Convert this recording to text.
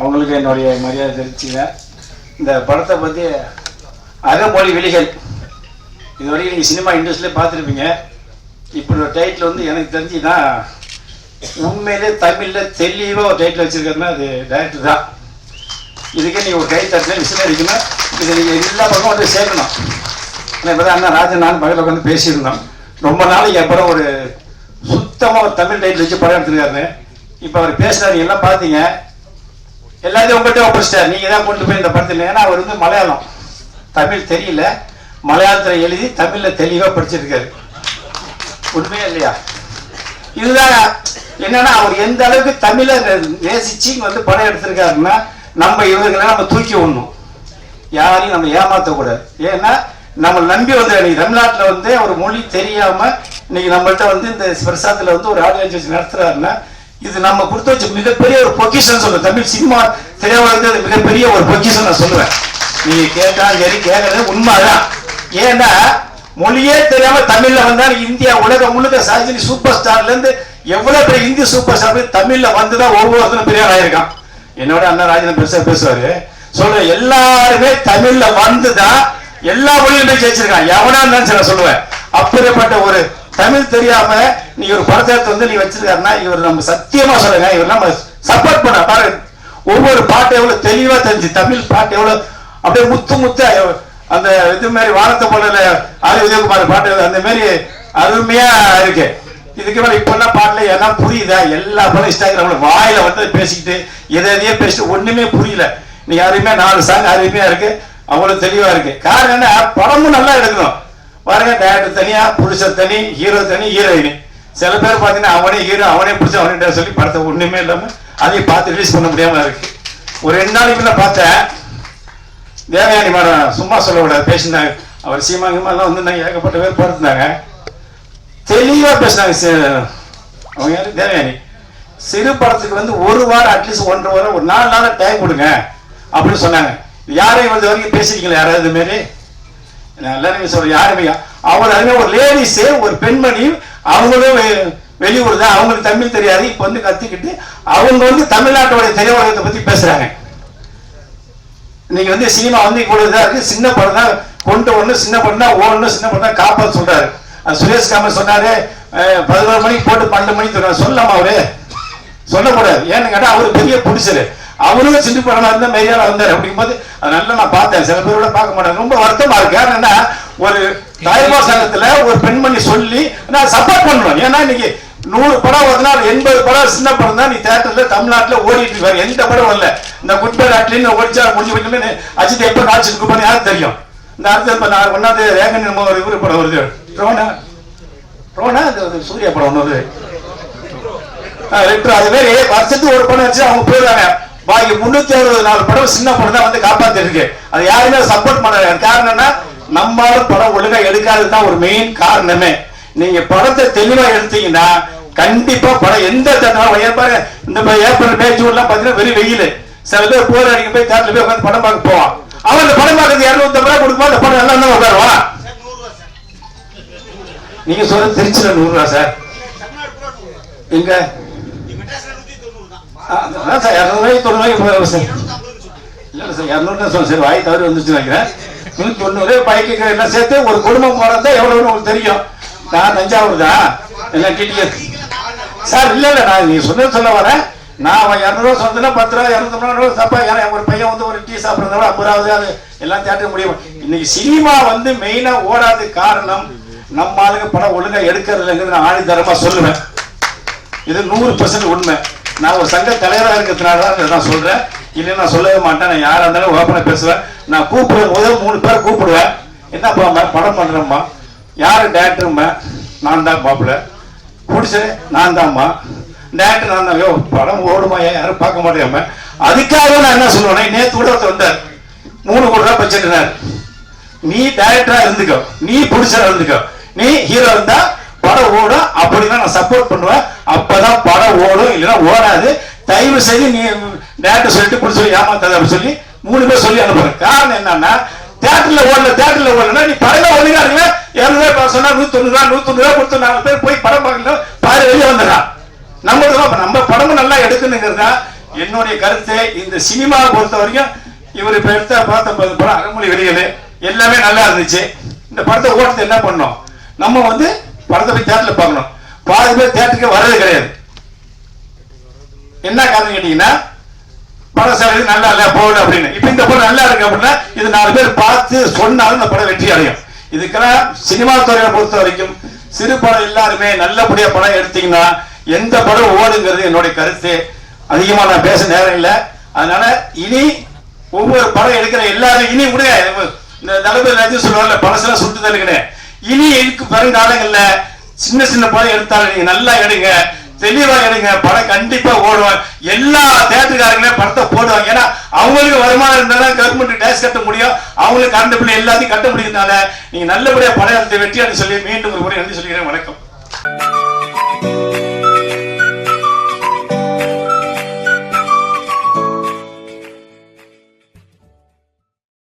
அவங்களுக்கு என்னுடைய மரியாதை தெரிவிச்சுக்கிறேன் இந்த படத்தை பற்றி அகமொழி விழிகள் இது வரைக்கும் நீங்கள் சினிமா இண்டஸ்ட்ரியிலே பார்த்துருப்பீங்க. இப்படி ஒரு டைட்டில் வந்து எனக்கு தெரிஞ்சு தான் உண்மையிலே தமிழில் தெளிவாக ஒரு டைட்டில் வச்சுருக்காருன்னா அது டைரக்டர் தான். இதுக்கே நீங்கள் ஒரு கை தட்டில் விசில் அடிக்கணும். இதை நீங்கள் எல்லா பக்கமும் வந்து சேர்க்கணும் ஆனால் இப்போ தான் அண்ணா ராஜன் நான் பக்கத்தில் உட்காந்து பேசியிருந்தோம். ரொம்ப நாளைக்கு அப்புறம் ஒரு சுத்தமாக ஒரு தமிழ் டைட்டில் வச்சு படம் எடுத்துருக்காரு. இப்போ அவர் பேசுனாரு எல்லாம் பார்த்தீங்க. எல்லாத்தையும் உங்கள்கிட்ட ஒப்படைச்சிட்டார். நீங்கள் தான் கொண்டு போய் இந்த படத்தில். ஏன்னா அவர் வந்து மலையாளம். தமிழ் தெரியல. மலையாளத்தில் எழுதி தமிழில் தெளிவாக படிச்சிருக்காரு. உண்மையா இல்லையா? இதுதான் என்னன்னா அவர் எந்த அளவுக்கு தமிழை நேசிச்சு வந்து படம் எடுத்திருக்காருன்னா நம்ம இவர்களை நம்ம தூக்கி விடணும். யாரையும் நம்ம ஏமாற்றக்கூடாது ஏன்னா நம்ம நம்பி வந்து இன்னைக்கு தமிழ்நாட்டில் வந்து ஒரு மொழி தெரியாமல் இன்னைக்கு நம்மள்கிட்ட வந்து இந்த பிரசாத்தில் வந்து ஒரு ஆடியன்ஸ் வச்சு நடத்துறாருன்னா இது நம்ம கொடுத்து வச்ச மிகப்பெரிய ஒரு பொக்கிஷன் சொல்லுவேன் தமிழ் சினிமா திரையுலகத்து அது மிகப்பெரிய ஒரு பொக்கிஷன் நான் சொல்லுவேன். நீங்க கேட்டாலும் சரி கேட்கறது உண்மைதான். ஏன்னா மொழியே தெரியாம தமிழ்ல வந்தாலும் இந்தியா உலகம் முழுக்க சாதிச்சு சூப்பர் ஸ்டார்ல இருந்து எவ்வளவு பெரிய இந்திய சூப்பர் ஸ்டார் தமிழ்ல வந்துதான் ஒவ்வொருத்தரும் பெரிய ஆயிருக்கான். என்னோட அண்ணன் ராஜன் பெருசா பேசுவாரு. சொல்ற எல்லாருமே தமிழ்ல வந்துதான் எல்லா மொழியுமே ஜெயிச்சிருக்கான். எவனா இருந்தாலும் சொல்லுவேன். அப்படிப்பட்ட ஒரு தமிழ் தெரியாம நீ ஒரு படத்தை எடுத்து வந்து நீ வச்சிருக்காருன்னா இவர் நம்ம சத்தியமா சொல்லுங்க இவர் நம்ம சப்போர்ட் பண்ண பாரு ஒவ்வொரு பாட்டு எவ்வளவு தெளிவா தெரிஞ்சு தமிழ் பாட்டு எவ்வளவு அப்படியே முத்து முத்து அந்த இது மாதிரி வாரத்தை போல ஆதி உதயகுமார் பாட்டு அந்த மாதிரி அருமையா இருக்கு. இதுக்கு மேலே இப்பெல்லாம் பாட்டுல எல்லாம் புரியுதா? எல்லா படம் இன்ஸ்டாகிராம்ல வாயில வந்து பேசிக்கிட்டு எதை எதையே பேசிட்டு ஒண்ணுமே புரியல. நீ அருமையா நாலு சாங் அருமையா இருக்கு. அவ்வளவு தெளிவா இருக்கு. காரணம் என்ன? படமும் நல்லா எடுக்கணும். பாருங்க டேரக்டர் தனியா புருஷர் தனி ஹீரோ தனி ஹீரோயின் சில பேர் பார்த்தீங்கன்னா அவனே ஹீரோ அவனே புடிச்ச அவனே சொல்லி படத்தை ஒண்ணுமே இல்லாம அதையும் பார்த்து ரிலீஸ் பண்ண முடியாம இருக்கு. ஒரு ரெண்டு நாளைக்கு நான் பார்த்தேன் தேவயானி மேடம் சும்மா சொல்லக்கூடாது பேசினாங்க. அவர் சீமா சீமாங்கம்மா வந்து ஏகப்பட்ட பேர் பார்த்துருந்தாங்க தெளிவா பேசினாங்க அவங்க யாரு? தேவயானி. சிறு படத்துக்கு வந்து ஒரு வாரம் அட்லீஸ்ட் ஒன்றரை வாரம் ஒரு நாலு நாள் டைம் கொடுங்க அப்படின்னு சொன்னாங்க. யாரையும் வந்து வரைக்கும் பேசிருக்கீங்களா யாராவது இது மாதிரி நான் எல்லாருமே அவர் அதுமே ஒரு லேடிஸ் ஒரு பெண்மணி அவங்களும் வெளியூர் தான் அவங்களுக்கு தமிழ் தெரியாது இப்போ வந்து கத்துக்கிட்டு அவங்க வந்து தமிழ்நாட்டோட திரையுலகத்தை பத்தி பேசுறாங்க. நீங்க வந்து சினிமா வந்து இவ்வளவு இருக்கு சின்ன படம் தான் கொண்டு ஒண்ணு சின்ன படம் தான் ஓடணும் சின்ன படம் தான் காப்பாத்து சொல்றாரு. சுரேஷ் காமர் சொன்னாரு பதினோரு மணிக்கு போட்டு பன்னெண்டு மணிக்கு தருவாங்க சொல்லலாமா அவரு? சொல்லக்கூடாது. ஏன்னு கேட்டா அவரு பெரிய புடிச்சரு. அவரும் சின்ன படமா இருந்தா மெரியால இருந்தார் அப்படிங்கும்போது நல்லா நான் பார்த்தேன். சில பேரோட பார்க்க மாட்டாங்க. ரொம்ப வருத்தமா இருக்கு. காரணம் ஒரு தாய்மா சங்கத்துல ஒரு பெண்மணி சொல்லி நான் சப்போர்ட் பண்ணணும். ஏன்னா இன்னைக்கு நூறு படம் நாள் எண்பது படம் சின்ன படம் தான். நீ தேட்டர்ல தமிழ்நாட்டுல ஓடிட்டு இருக்காரு எந்த படம் இல்ல. இந்த குட் பை நாட்டிலேருந்து ஓடிச்சா முடிஞ்சு போயிட்டு அஜித் எப்ப காட்சி இருக்கு யாருக்கு தெரியும்? இந்த அடுத்த இப்ப நான் ஒன்னாவது ரேகன் என்னமோ ஒரு இவரு படம் வருது. ரோனா? ரோனா? அது சூர்யா படம் ஒன்று வருது. ரெண்டு அது மாதிரி வருஷத்துக்கு ஒரு படம் வச்சு அவங்க போயிடுறாங்க. பாக்கி முன்னூத்தி அறுபது நாலு படம் சின்ன படம் தான் வந்து காப்பாத்திருக்கு. அது யாருமே சப்போர்ட் பண்ணல. காரணம்னா நம்மளால படம் ஒழுங்கா எடுக்காதது தான் ஒரு மெயின் காரணமே. நீங்க படத்தை தெளிவா எடுத்தீங்கன்னா கண்டிப்பா படம் எந்த தட்டாலும் பாருங்க. இந்த இப்ப ஏப்ரல் மே ஜூன்லாம் பாத்தீங்கன்னா வெறும் வெயில். சில பேர் போர் அடிக்க போய் தேட்டர்ல போய் உட்காந்து படம் பார்க்க போவான். அவன் அந்த படம் பார்க்கறது இருநூத்தி ரூபாய் கொடுக்கும்போது அந்த படம் நல்லா உட்காருவான் நீங்க சொல்றது திருச்சியில நூறு ரூபா சார். எங்க? அதான் சார் இரநூறுவாய்க்கு தொண்ணூறுவாய்க்கு போயிடும் சார் இல்லை சார் இரநூறுன்னு தான் சார் வாய் தவறி வந்துச்சு நினைக்கிறேன் நூற்றி தொண்ணூறு பைக்கு எல்லாம் சேர்த்து ஒரு குடும்பம் போகிறதா எவ்வளோன்னு உங்களுக்கு தெரியும் நான் தஞ்சாவூர் தான் எல்லாம் கேட்டீங்க சார் இல்லை இல்லை நான் நீங்கள் சொன்னது சொல்ல வரேன் நான் அவன் இரநூறுவா சொன்னதுன்னா பத்து ரூபா இரநூத்தம்பது ரூபா தப்பா ஏன்னா ஒரு பையன் வந்து ஒரு டீ சாப்பிட்றத விட ஐம்பது ரூபாவது அது எல்லாம் தேட்டர் முடியும் இன்னைக்கு சினிமா வந்து மெயினாக ஓடாத காரணம் நம்ம ஆளுங்க படம் ஒழுங்காக எடுக்கிறது இல்லைங்கிறது நான் ஆணித்தரமாக சொல்லுவேன் இது நூறு பர்சன்ட் உண்மை நான் ஒரு சங்க தலைவராக இருக்கிறதுனால தான் இதை நான் சொல்றேன். இல்லை நான் சொல்லவே மாட்டேன். நான் யாராக இருந்தாலும் ஓப்பனாக பேசுவேன். நான் கூப்பிடுவேன் முதல் மூணு பேரை கூப்பிடுவேன். என்னப்பா படம் பண்ணுறேம்மா யாரு டேரக்டரும்மா நான் தான் மாப்பிள்ள. பிடிச்சது நான் தான்மா. டேரக்டர் நான் தான். ஐயோ படம் ஓடுமா? ஏன் யாரும் பார்க்க மாட்டேன் அதுக்காக நான் என்ன சொல்லுவேன் நேற்று கூட ஒருத்தர் வந்தார். மூணு கோடி ரூபா பட்ஜெட்னார் நீ டேரக்டரா இருந்துக்கோ. நீ பிடிச்சா இருந்துக்கோ. நீ ஹீரோ இருந்தா படம் ஓடும். அப்படின்னா நான் சப்போர்ட் பண்ணுவேன். அப்பதான் படம் ஓடும் இல்லைன்னா ஓடாது. தயவு செய்து நீ நேரத்தை சொல்லிட்டு புடிச்சு ஏமாத்தாத அப்படின்னு சொல்லி மூணு பேர் சொல்லி அனுப்புறேன். காரணம் என்னன்னா தேட்டர்ல ஓடல தேட்டர்ல ஓடலன்னா நீ படம் ஒழுங்கா இருக்குல்ல இரநூறுவா சொன்னா நூத்தி தொண்ணூறு ரூபா நூத்தி தொண்ணூறு ரூபா கொடுத்து நாலு பேர் போய் படம் பார்க்கல பாரு வெளியே வந்துடுறான் நம்ம நம்ம படமும் நல்லா எடுக்கணுங்கிறதா என்னுடைய கருத்து. இந்த சினிமாவை பொறுத்த வரைக்கும் இவர் இப்ப எடுத்த பார்த்த படம் அகமொழி வெளிகள் எல்லாமே நல்லா இருந்துச்சு. இந்த படத்தை ஓட்டத்தை என்ன பண்ணோம் நம்ம வந்து படத்தை போய் தேட்டர்ல பார்க்கணும். பாதி பேர் தேட்டருக்கு வர்றது கிடையாது. என்ன காரணம் கேட்டீங்கன்னா படம் சார் நல்லா இல்ல போகல அப்படின்னு. இப்ப இந்த படம் நல்லா இருக்கு அப்படின்னா இது நாலு பேர் பார்த்து சொன்னாலும் இந்த படம் வெற்றி அடையும். இதுக்கெல்லாம் சினிமா துறையை பொறுத்த வரைக்கும் சிறு படம் எல்லாருமே நல்லபடியா படம் எடுத்தீங்கன்னா எந்த படம் ஓடுங்கிறது என்னுடைய கருத்து. அதிகமா நான் பேச நேரம் இல்லை. அதனால இனி ஒவ்வொரு படம் எடுக்கிற எல்லாரும் இனி விடுங்க இந்த தளபதி ராஜு சொல்லுவாங்கல்ல பழசெல்லாம் சுட்டு தருகிறே இனி இருக்கு வருங்காலங்கள்ல சின்ன சின்ன படம் எடுத்தாலும் நீங்க நல்லா எடுங்க. தெளிவா எடுங்க. படம் கண்டிப்பா ஓடுவாங்க. எல்லா தேட்டருக்காரங்களே படத்தை போடுவாங்க. ஏன்னா அவங்களுக்கு வருமானம் இருந்தாலும் கவர்மெண்ட் டேக்ஸ் கட்ட முடியும். அவங்களுக்கு கரண்ட் பிள்ளை எல்லாத்தையும் கட்ட முடியுதுனால நீங்க நல்லபடியா படம் எடுத்து வெற்றி சொல்லி மீண்டும் ஒரு முறை நன்றி சொல்லிக்கிறேன். வணக்கம்.